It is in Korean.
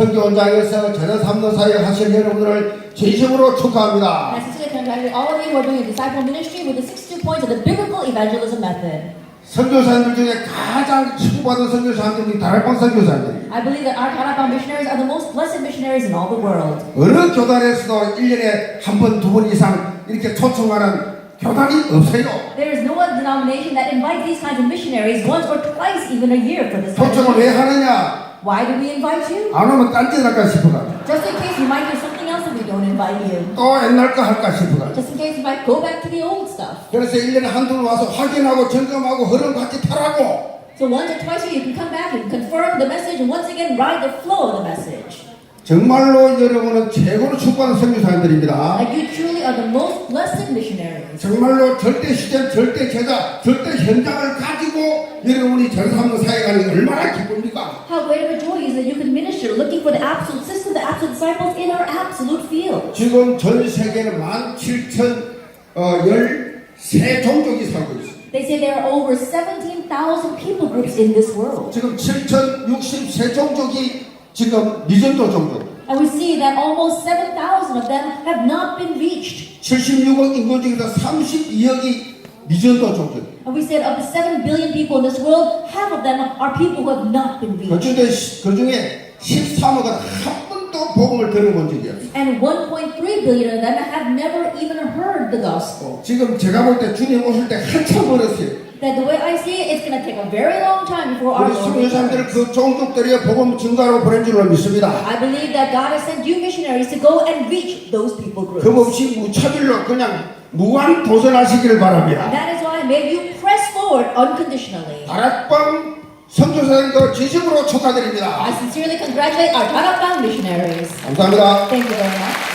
선교 원장에서 전혀 삼는 사역 하실 여러분들을 진심으로 축하합니다. And I sincerely congratulate all of you who are doing a disciple ministry with the 62 points of the biblical evangelism method. 선교사님들 중에 가장 축복받은 선교사님들이 다락방 선교사님들이 I believe that our Tarapam missionaries are the most blessed missionaries in all the world. 어느 교단에서도 1년에 한 번, 두 번 이상 이렇게 초청하는 교단이 없어요. There is no other denomination that invites these kinds of missionaries once or twice even a year for this. 초청을 왜 하느냐? Why do we invite you? 안 오면 딴짓 할까 싶어가지고 Just in case you might do something else if we don't invite you. 또 옛날 거 할까 싶어가지고 Just in case you might go back to the old stuff. 그래서 1년에 한두 번 와서 확인하고 점검하고 흐름 같이 타라고 So once or twice a year you can come back and confirm the message and once again ride the flow of the message. 정말로 여러분은 최고로 축복하는 선교사님들입니다. Like you truly are the most blessed missionaries. 정말로 절대 시점, 절대 제자, 절대 현장을 가지고 여러분이 전사하는 사역하는 게 얼마나 기쁩니까? How great of a joy is that you can minister looking for the absolute system, the absolute disciples in our absolute field. 지금 전 세계는 17,000, 어, 13 종족이 살고 있습니다. They say there are over 17,000 people groups in this world. 지금 7,063 종족이 지금 미전도 종족. And we see that almost 7,000 of them have not been reached. 76억 인구 중에서 32억이 미전도 종족. And we said of the 7 billion people in this world, half of them are people who have not been 그 reached. 중에, 그 중에 13억은 한 번도 복음을 들어본 적이 없어요. And 1.3 billion of them have never even heard the gospel. 지금 제가 볼 때 주님 오실 때 한참 멀었어요. That the way I see it, it's going to take a very long time before our 우리 Lord returns. 그 종족들의 복음 증가로 보낸 줄로 믿습니다. I believe that God has sent you missionaries to go and reach those people groups. 그 없이 무차별로 그냥 무한 도전하시기를 바랍니다. That is why may you press forward unconditionally. 다락방 선교사님도 진심으로 I 축하드립니다. sincerely congratulate our Tarapang missionaries. 감사합니다. Thank you very much.